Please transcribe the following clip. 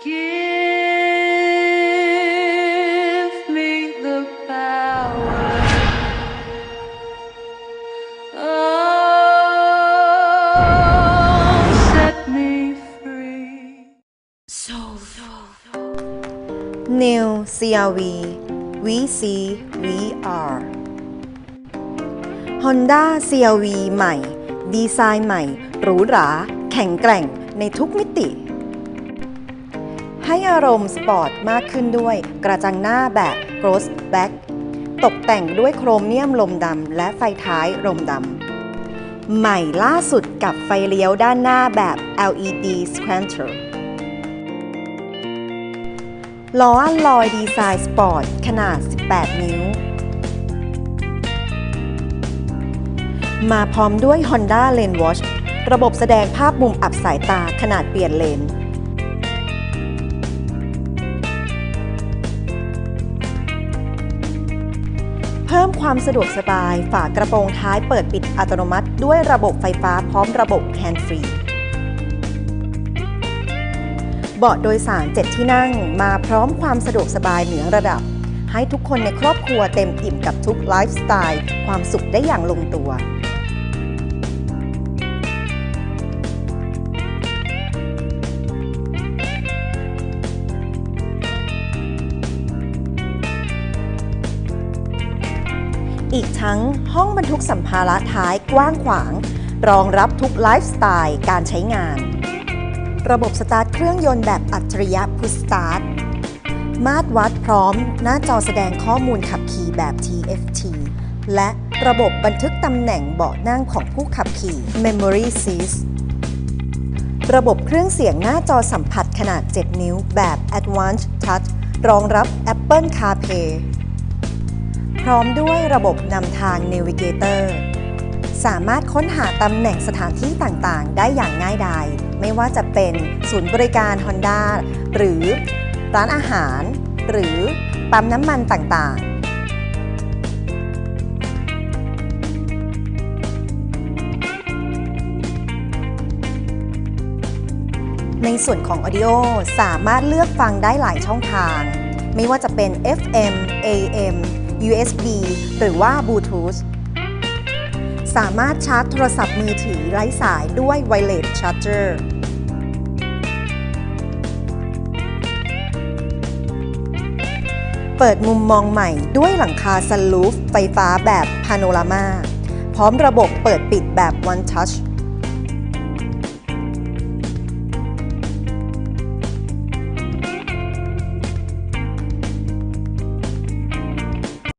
New CRV We See We Are Honda CRV ใหม่ ดีไซน์ใหม่หรูหรา แข็งแกร่งในทุกมิติ ให้อารมณ์สปอร์ตมากขึ้นด้วย กระจังหน้าแบบ Gross Back ตกแต่งด้วยโครเมียมลมดำและไฟท้ายลมดำ ใหม่ล่าสุดกับไฟเลี้ยวด้านหน้าแบบ LED Squanter ล้ออัลลอยดีไซน์สปอร์ตขนาด 18 นิ้ว มาพร้อมด้วย Honda Lane Watch ระบบแสดงภาพมุมอับสายตาขนาดเปลี่ยนเลน เพิ่มความสะดวกสบาย ฝากระโปรงท้ายเปิดปิดอัตโนมัติ ด้วยระบบไฟฟ้าพร้อมระบบแฮนด์ฟรีเบาะโดยสาร 7 ที่นั่งมาพร้อมความสะดวกสบายเหนือระดับ ให้ทุกคนในครอบครัวเต็มอิ่มกับทุกไลฟ์สไตล์ ความสุขได้อย่างลงตัว อีกทั้งห้องบรรทุกสัมภาระท้ายกว้างขวาง รองรับทุกไลฟ์สไตล์การใช้งาน ระบบสตาร์ทเครื่องยนต์แบบอัจฉริยะ Push Start มาตรวัดพร้อม หน้าจอแสดงข้อมูลขับขี่แบบ TFT และระบบบันทึกตำแหน่งเบาะนั่งของผู้ขับขี่ Memory Seats ระบบเครื่องเสียงหน้าจอสัมผัสขนาด 7 นิ้วแบบ Advanced Touch รองรับ Apple CarPlay ร้อมด้วยระบบนำทาง Navigator สามารถค้นหาตำแหน่งสถานที่ต่างๆ ได้อย่างง่ายดายไม่ว่าจะเป็นศูนย์บริการ Honda หรือร้านอาหาร หรือปั๊มน้ำมันต่างๆในส่วนของ Audio สามารถเลือกฟังได้หลายช่องทาง ไม่ว่าจะเป็น FM AM USB หรือว่า Bluetooth สามารถชาร์จโทรศัพท์มือถือไร้สายด้วย Wireless Charger เปิดมุมมองใหม่ด้วยหลังคาซันลูฟไฟฟ้าแบบพาโนรามา พร้อมระบบเปิดปิดแบบ One Touch